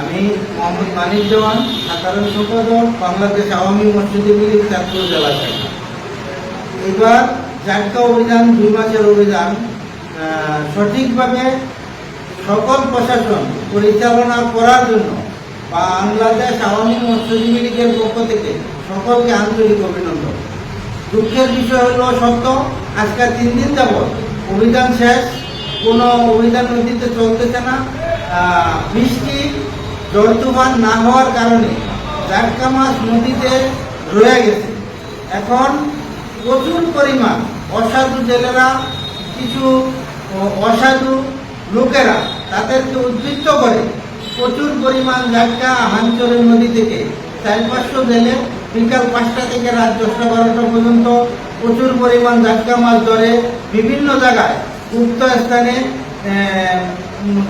আমি মোহাম্মদ মানিক দেওয়ান সাধারণ সম্পাদক, বাংলাদেশ আওয়ামী মসজিদে মিলিক চাঁদপুর জেলা এবার জাটকা অভিযান, দুই মাসের অভিযান সঠিকভাবে সকল প্রশাসন পরিচালনা করার জন্য বাংলাদেশ আওয়ামী মৎস্যজীবী লীগের পক্ষ থেকে সকলকে আন্তরিক অভিনন্দন। দুঃখের বিষয় হলো সত্য, আজকে তিন দিন যাবৎ অভিযান শেষ, কোনো অভিযান নদীতে চলতেছে না। বৃষ্টি জল তুফান না হওয়ার কারণে জাটকা মাছ নদীতে রয়ে গেছে। এখন প্রচুর পরিমাণ অসাধু জেলেরা, কিছু অসাধু লোকেরা তাদেরকে উদ্বৃত্ত করে প্রচুর পরিমাণ জাটকা হাঞ্চলের নদী থেকে চার পাঁচশো জেলে বিকাল পাঁচটা থেকে রাত দশটা বারোটা পর্যন্ত প্রচুর পরিমাণ জাটকা মাছ ধরে বিভিন্ন জায়গায় উক্ত স্থানে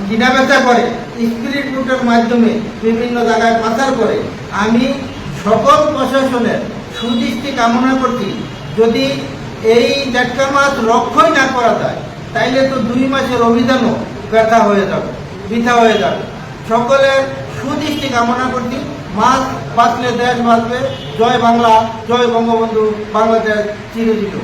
কিনা বেচা করে। স্পিরিট রুটের মাধ্যমে বিভিন্ন জায়গায় পাচার করে, আমি সকল প্রশাসনের সুদৃষ্টি কামনা করছি। যদি এই জাটকা মাছ রক্ষই না করা যায়, তাইলে তো দুই মাসের অভিযানও ব্যথা হয়ে যাবে, বৃথা হয়ে যাবে। সকলের সুদৃষ্টি কামনা করছি। মাছ বাঁচলে দেশ বাঁচবে। জয় বাংলা, জয় বঙ্গবন্ধু, বাংলাদেশ চিরজীব